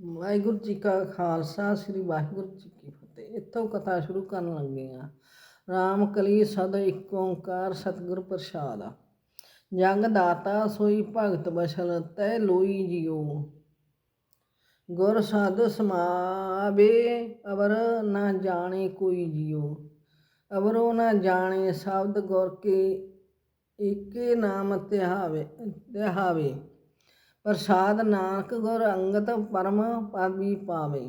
ਵਾਹਿਗੁਰੂ ਜੀ ਕਾ ਖਾਲਸਾ, ਸ੍ਰੀ ਵਾਹਿਗੁਰੂ ਜੀ ਕੀ ਫਤਿਹ। ਇੱਥੋਂ ਕਥਾ ਸ਼ੁਰੂ ਕਰਨ ਲੱਗੇ ਆ ਰਾਮ ਕਲੀ ਸਦ ਇੱਕ ਓੰਕਾਰ ਸਤਿਗੁਰ ਪ੍ਰਸਾਦ। ਜੰਗ ਦਾਤਾ ਸੋਈ ਭਗਤ ਬਸਲ, ਤੈ ਲੋਈ ਜਿਉ। ਗੁਰ ਸਾਧ ਸਮਾਵੇ, ਅਵਰ ਨਾ ਜਾਣੇ ਕੋਈ ਜਿਉ। ਅਵਰੋ ਨਾ ਜਾਣੇ ਸ਼ਬਦ ਗੁਰ ਕੇ ਏਕੇ ਨਾਮ ਤਿਹਾਵੇ ਧਿਆਵੇ ਪ੍ਰਸਾਦ ਨਾਨਕ ਗੁਰ ਅੰਗਤ ਪਰਮ ਪਦਵੀ ਪਾਵੇ।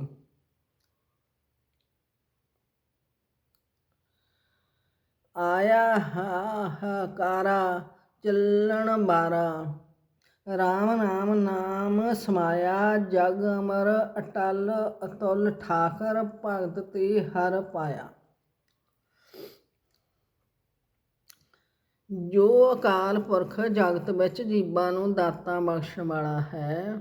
ਆਇਆ ਹਾ ਹਕਾਰਾ ਚੱਲਣ ਬਾਰਾ। RAM ਨਾਮ ਨਾਮ ਸਮਾਇਆ ਜਗ ਅਮਰ ਅਟਲ ਅਤੁਲ ਠਾਕਰ ਭਗਤ ਤੇ ਹਰ ਪਾਇਆ। ਜੋ ਅਕਾਲ ਪੁਰਖ ਜਗਤ ਵਿੱਚ ਜੀਵਾਂ ਨੂੰ ਦਾਤਾਂ ਬਖਸ਼ਣ ਵਾਲਾ ਹੈ,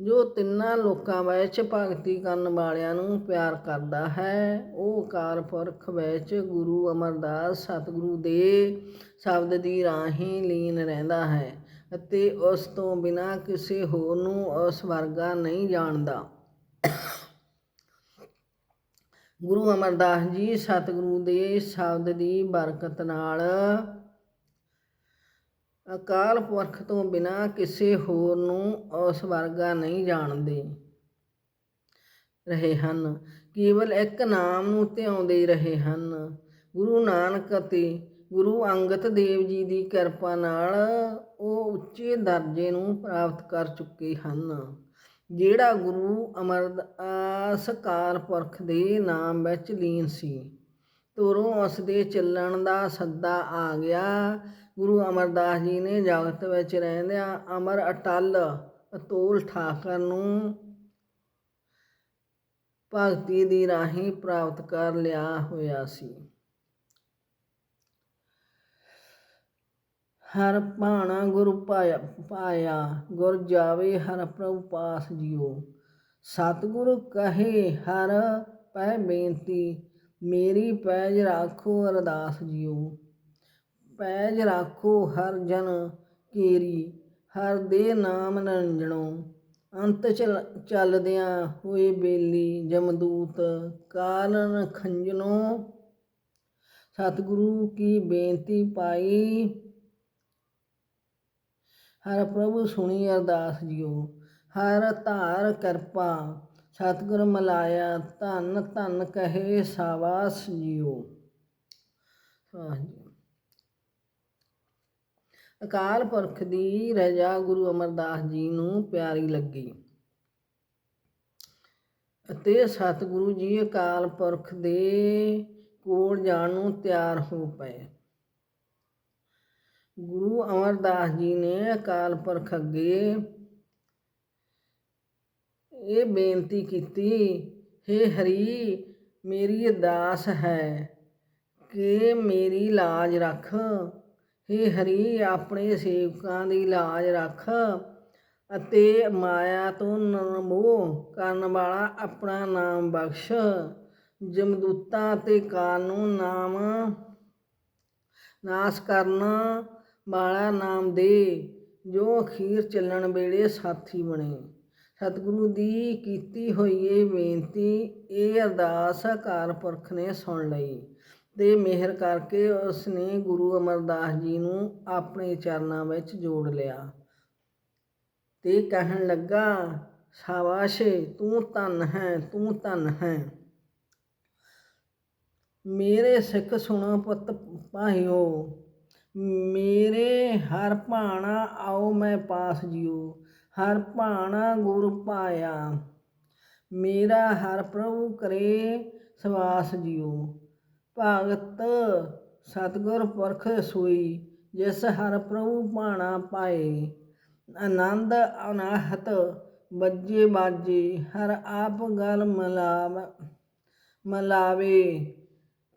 ਜੋ ਤਿੰਨਾਂ ਲੋਕਾਂ ਵਿੱਚ ਭਗਤੀ ਕਰਨ ਵਾਲਿਆਂ ਨੂੰ ਪਿਆਰ ਕਰਦਾ ਹੈ, ਉਹ ਅਕਾਲ ਪੁਰਖ ਵਿੱਚ ਗੁਰੂ ਅਮਰਦਾਸ ਸਤਿਗੁਰੂ ਦੇ ਸ਼ਬਦ ਦੀ ਰਾਹੀਂ ਲੀਨ ਰਹਿੰਦਾ ਹੈ ਅਤੇ ਉਸ ਤੋਂ ਬਿਨਾਂ ਕਿਸੇ ਹੋਰ ਨੂੰ ਉਸ ਵਰਗਾ ਨਹੀਂ ਜਾਣਦਾ। ਗੁਰੂ ਅਮਰਦਾਸ ਜੀ ਸਤਿਗੁਰੂ ਦੇ ਸ਼ਬਦ ਦੀ ਬਰਕਤ ਨਾਲ ਅਕਾਲ ਪੁਰਖ ਤੋਂ ਬਿਨਾਂ ਕਿਸੇ ਹੋਰ ਨੂੰ ਉਸ ਵਰਗਾ ਨਹੀਂ ਜਾਣਦੇ। ਰਹੇ ਹਨ, ਕੇਵਲ ਇੱਕ ਨਾਮ ਨੂੰ ਧਿਆਉਂਦੇ ਰਹੇ ਹਨ। ਗੁਰੂ ਨਾਨਕ ਅਤੇ ਗੁਰੂ ਅੰਗਦ ਦੇਵ ਜੀ ਦੀ ਕਿਰਪਾ ਨਾਲ ਉਹ ਉੱਚੇ ਦਰਜੇ ਨੂੰ ਪ੍ਰਾਪਤ ਕਰ ਚੁੱਕੇ ਹਨ। ਜਿਹੜਾ ਗੁਰੂ ਅਮਰਦਾਸ ਕਾਲ ਪੁਰਖ ਦੇ ਨਾਮ ਵਿੱਚ ਲੀਨ ਸੀ। ਤੋਰੋਂ ਉਸ ਦੇ ਚੱਲਣ ਦਾ ਸੱਦਾ ਆ ਗਿਆ। ਗੁਰੂ ਅਮਰਦਾਸ ਜੀ ਨੇ ਜਗਤ ਵਿੱਚ ਰਹਿੰਦਿਆਂ ਅਮਰ ਅਟਲ ਅਤੋਲ ਠਾਕਰ ਨੂੰ ਭਗਤੀ ਦੀ ਰਾਹੀਂ ਪ੍ਰਾਪਤ ਕਰ ਲਿਆ ਹੋਇਆ ਸੀ। ਹਰ ਭਾਣਾ ਗੁਰ ਪਾਇਆ ਪਾਇਆ, ਗੁਰ ਜਾਵੇ ਹਰ ਪ੍ਰਭੂ ਪਾਸ ਜਿਉ ਸਤਿਗੁਰ ਕਹੇ, ਹਰ ਪੈ ਬੇਨਤੀ, ਮੇਰੀ ਪੈਜ ਰਾਖੋ ਅਰਦਾਸ ਜਿਉ ਪੈਜ ਰਾਖੋ ਹਰ ਜਨ ਕੇਰੀ, ਹਰ ਦੇ ਨਾਮ ਨਰੰਜਣੋ ਅੰਤ ਚਲ ਚੱਲਦਿਆਂ ਹੋਏ ਬੇਲੀ, ਜਮਦੂਤ ਕਾਲਨ ਖੰਜਨੋ। ਸਤਿਗੁਰੂ ਕੀ ਬੇਨਤੀ ਪਾਈ ਹਰ ਪ੍ਰਭੂ ਸੁਣੀ ਅਰਦਾਸ ਜਿਉ ਹਰ ਧਾਰ ਕਿਰਪਾ, ਸਤਿਗੁਰ ਮਲਾਇਆ, ਧੰਨ ਧੰਨ ਕਹੇ ਸਾਵਾਸ ਜਿਉ ਅਕਾਲ ਪੁਰਖ ਦੀ ਰਜਾ ਗੁਰੂ ਅਮਰਦਾਸ ਜੀ ਨੂੰ ਪਿਆਰੀ ਲੱਗੀ ਅਤੇ ਸਤਿਗੁਰੂ ਜੀ ਅਕਾਲ ਪੁਰਖ ਦੇ ਕੋਲ ਜਾਣ ਨੂੰ ਤਿਆਰ ਹੋ ਪਏ। ਗੁਰੂ ਅਮਰਦਾਸ ਜੀ ਨੇ ਅਕਾਲ ਪੁਰਖ ਅੱਗੇ ਇਹ ਬੇਨਤੀ ਕੀਤੀ हे ਹਰੀ, ਮੇਰੀ ਅਰਦਾਸ ਹੈ ਕਿ ਮੇਰੀ ਲਾਜ ਰੱਖ। हे ਹਰੀ, ਆਪਣੇ ਸੇਵਕਾਂ ਦੀ ਲਾਜ ਰੱਖ ਅਤੇ ਮਾਇਆ ਤੋਂ ਨਿਰਮੋਹ ਕਰਨ ਵਾਲਾ ਆਪਣਾ ਨਾਮ ਬਖਸ਼। ਜਮਦੂਤਾਂ ਤੇ ਕਾਲ ਨੂੰ ਨਾਮ ਨਾਸ ਕਰਨ ਬਾਲਾ ਨਾਮ ਦੇ, ਜੋ ਅਖੀਰ ਚੱਲਣ ਵੇਲੇ ਸਾਥੀ ਬਣੇ। ਸਤਿਗੁਰੂ ਦੀ ਕੀਤੀ ਹੋਈ ਇਹ ਬੇਨਤੀ, ਇਹ ਅਰਦਾਸ ਅਕਾਲ ਪੁਰਖ ਨੇ ਸੁਣ ਲਈ ਤੇ ਮਿਹਰ ਕਰਕੇ ਉਸ ਨੇ ਗੁਰੂ ਅਮਰਦਾਸ ਜੀ ਨੂੰ ਆਪਣੇ ਚਰਨਾਂ ਵਿੱਚ ਜੋੜ ਲਿਆ। ਤੇ ਕਹਿਣ ਲੱਗਾ, ਸ਼ਾਬਾਸ਼ੇ, ਤੂੰ ਧੰਨ ਹੈ, ਤੂੰ ਧੰਨ ਹੈ। ਮੇਰੇ ਸਿੱਖ ਸੁਣੋ ਪੁੱਤ ਭਾਈਓ ਮੇਰੇ ਹਰ ਭਾਣਾ ਆਓ ਮੈਂ ਪਾਸ ਜਿਉ ਹਰ ਭਾਣਾ ਗੁਰ ਪਾਇਆ। ਮੇਰਾ ਹਰ ਪ੍ਰਭੂ ਕਰੇ ਸਵਾਸ ਜਿਉ ਭਗਤ ਸਤਗੁਰ ਪੁਰਖ ਸੋਈ, ਜਿਸ ਹਰ ਪ੍ਰਭੂ ਭਾਣਾ ਪਾਏ। ਆਨੰਦ ਅਨਾਹਤ ਬੱਜੇ ਬਾਜੇ, ਹਰ ਆਪ ਗਲ ਮਲਾਵ, ਮਲਾਵੇ।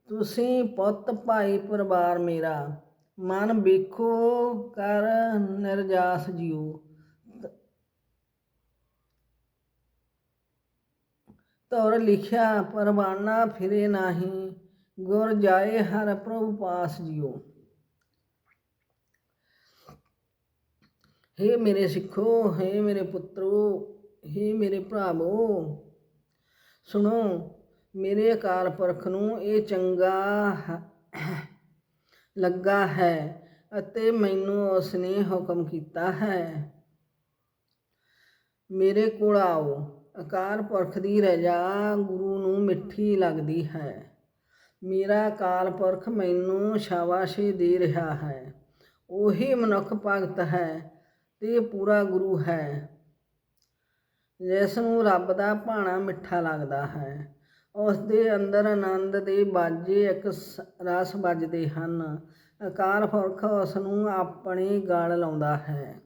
ਤੁਸੀਂ ਪੁੱਤ ਭਾਈ ਪਰਿਵਾਰ ਮੇਰਾ ਮਨ ਵੇਖੋ ਕਰ ਨਿਰਜਾਸ ਜਿਉ। ਤੌਰ ਲਿਖਿਆ, ਪਰਵਾਨਾ ਫਿਰੇ ਨਾਹੀ, ਗੁਰ ਜਾਏ ਹਰ ਪ੍ਰਭੂ ਪਾਸ ਜਿਉ। ਹੇ ਮੇਰੇ ਸਿੱਖੋ, ਹੇ ਮੇਰੇ ਪੁੱਤਰੋ, ਹੇ ਮੇਰੇ ਭਰਾਵੋ, ਸੁਣੋ, ਮੇਰੇ ਅਕਾਲ ਪੁਰਖ ਨੂੰ ਇਹ ਚੰਗਾ ਲੱਗਾ ਹੈ ਅਤੇ ਮੈਨੂੰ ਉਸ ਨੇ ਹੁਕਮ ਕੀਤਾ ਹੈ। ਮੇਰੇ ਕੋਲ ਆਓ। ਅਕਾਲ ਪੁਰਖ ਦੀ ਰਜਾ ਗੁਰੂ ਨੂੰ ਮਿੱਠੀ ਲੱਗਦੀ ਹੈ। ਮੇਰਾ ਅਕਾਲ ਪੁਰਖ ਮੈਨੂੰ ਸ਼ਾਬਾਸ਼ੀ ਦੇ ਰਿਹਾ ਹੈ। ਉਹੀ ਮਨੁੱਖ ਭਗਤ ਹੈ ਤੇ ਪੂਰਾ ਗੁਰੂ ਹੈ। ਜਿਸ ਨੂੰ ਰੱਬ ਦਾ ਭਾਣਾ ਮਿੱਠਾ ਲੱਗਦਾ ਹੈ। ਉਸ ਦੇ ਅੰਦਰ ਆਨੰਦ ਦੇ ਬਾਜੇ ਇੱਕ ਰਸ ਵੱਜਦੇ ਹਨ। ਅਕਾਰ ਪੁਰਖ ਉਸ ਨੂੰ ਆਪਣੀ ਗਲ ਲਾਉਂਦਾ ਹੈ।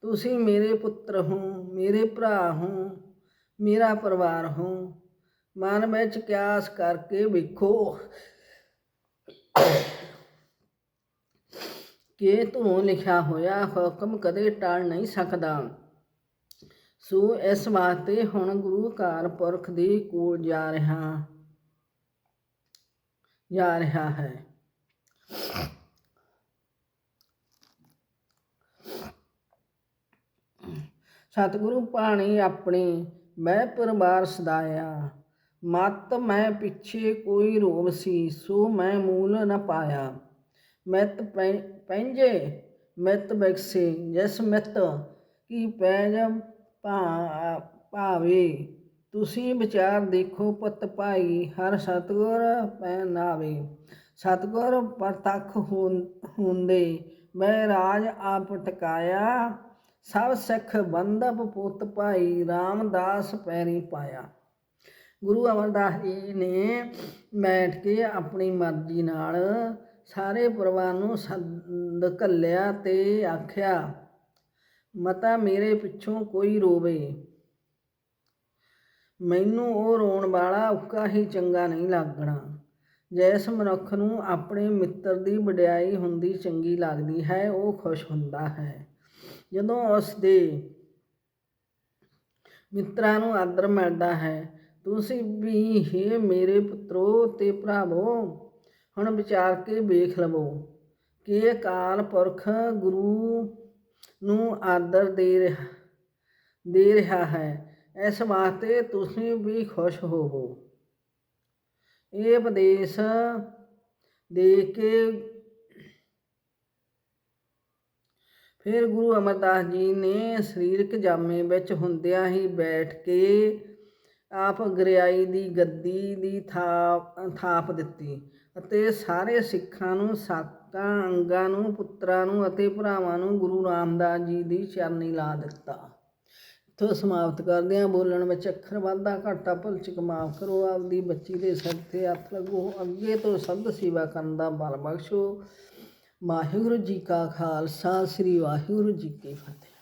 ਤੁਸੀਂ ਮੇਰੇ ਪੁੱਤਰ ਹੋ, ਮੇਰੇ ਭਰਾ ਹੋ, ਮੇਰਾ ਪਰਿਵਾਰ ਹੋ। ਮਨ ਵਿੱਚ ਕਿਆਸ ਕਰਕੇ ਵੇਖੋ ਕਿ ਤੂੰ ਲਿਖਿਆ ਹੋਇਆ ਹੁਕਮ ਕਦੇ ਟਲ ਨਹੀਂ ਸਕਦਾ। ਸੋ ਇਸ ਵਾਸਤੇ ਹੁਣ ਗੁਰੂ ਘਰ ਪੁਰਖ ਦੇ ਕੋਲ ਜਾ ਰਿਹਾ ਜਾ ਰਿਹਾ ਹੈ। ਸਤਿਗੁਰੂ ਪਾਣੀ ਆਪਣੇ ਮੈਂ ਪਰਿਵਾਰ ਸਦਾਇਆ, ਮਤ ਮੈਂ ਪਿੱਛੇ ਕੋਈ ਰੋਮ ਸੀ, ਸੋ ਮੈਂ ਮੂਲ ਨ ਪਾਇਆ। ਮਿਤ ਪੈ- ਪੈਂਜੇ, ਮਿਤ ਬਖਸੇ, ਜਿਸ ਮਿਤ ਕੀ ਪੈਜ ਭਾ, ਭਾਵੇ ਤੁਸੀਂ ਵਿਚਾਰ ਦੇਖੋ ਪੁੱਤ ਭਾਈ, ਹਰ ਸਤਗੁਰ ਪੈ ਨਾਵੇ ਸਤਗੁਰ ਪ੍ਰਤੱਖ ਹੋਂ- ਹੁੰਦੇ, ਮੈਂ ਰਾਜ ਆਪ ਟਕਾਇਆ। ਸਭ ਸਿੱਖ ਬੰਦਪ ਪੁੱਤ ਭਾਈ, ਰਾਮਦਾਸ ਪੈਰੀ ਪਾਇਆ। ਗੁਰੂ ਅਮਰਦਾਸ ਜੀ ਨੇ ਬੈਠ ਕੇ ਆਪਣੀ ਮਰਜ਼ੀ ਨਾਲ ਸਾਰੇ ਪਰਿਵਾਰ ਨੂੰ ਸੱਦ, ਘੱਲਿਆ ਤੇ ਆਖਿਆ ਮਤਾ ਮੇਰੇ ਪਿੱਛੋਂ ਕੋਈ ਰੋਵੇ। ਮੈਨੂੰ ਉਹ ਰੋਣ ਵਾਲਾ ਉੱਕਾ ਹੀ ਚੰਗਾ ਨਹੀਂ ਲੱਗਣਾ। ਜਿਸ ਮਨੁੱਖ ਨੂੰ ਆਪਣੇ ਮਿੱਤਰ ਦੀ ਵਡਿਆਈ ਹੁੰਦੀ ਚੰਗੀ ਲੱਗਦੀ ਹੈ, ਉਹ ਖੁਸ਼ ਹੁੰਦਾ ਹੈ। ਜਦੋਂ ਉਸ ਦੇ ਮਿੱਤਰਾਂ ਨੂੰ ਆਦਰ ਮਿਲਦਾ ਹੈ, ਤੁਸੀਂ ਵੀ ਹੀ ਮੇਰੇ ਪੁੱਤਰੋ ਤੇ ਭਰਾਵੋ, ਹੁਣ ਵਿਚਾਰ ਕੇ ਵੇਖ ਲਵੋ ਕਿ ਅਕਾਲ ਪੁਰਖ ਗੁਰੂ ਨੂੰ ਆਦਰ ਦੇ ਰਿਹਾ ਦੇ ਰਿਹਾ ਹੈ। ਇਸ ਵਾਸਤੇ ਤੁਸੀਂ ਵੀ ਖੁਸ਼ ਹੋਵੋ। ਇਹ ਉਪਦੇਸ਼ ਦੇ ਕੇ ਫਿਰ ਗੁਰੂ ਅਮਰਦਾਸ ਜੀ ਨੇ ਸਰੀਰਕ ਜਾਮੇ ਵਿੱਚ ਹੁੰਦਿਆਂ ਹੀ ਬੈਠ ਕੇ ਆਪ ਗਰਿਆਈ ਦੀ ਗੱਦੀ ਦੀ ਥਾਪ ਥਾਪ ਦਿੱਤੀ। ਅਤੇ ਸਾਰੇ ਸਿੱਖਾਂ ਨੂੰ ਸਾਕਾਂ ਅੰਗਾਂ ਨੂੰ, ਪੁੱਤਰਾਂ ਨੂੰ ਅਤੇ ਭਰਾਵਾਂ ਨੂੰ ਗੁਰੂ ਰਾਮਦਾਸ ਜੀ ਦੀ ਚਰਨੀ ਲਾ ਦਿੱਤਾ। ਇੱਥੋਂ ਸਮਾਪਤ ਕਰਦੇ ਹਾਂ। ਬੋਲਣ ਵਿੱਚ ਅੱਖਰ ਵਾਧਾ ਘਾਟਾ ਭੁੱਲ ਮਾਫ ਕਰੋ। ਆਪਦੀ ਬੱਚੀ ਦੇ ਸਿਰ ਤੇ ਹੱਥ ਲੱਗੋ। ਅੱਗੇ ਤੋਂ ਸ਼ਬਦ ਸੇਵਾ ਕਰਨ ਦਾ ਬਲ ਬਖਸ਼ੋ। ਵਾਹਿਗੁਰੂ ਜੀ ਕਾ ਖਾਲਸਾ, ਸ੍ਰੀ ਵਾਹਿਗੁਰੂ ਜੀ ਕੀ ਫਤਿਹ।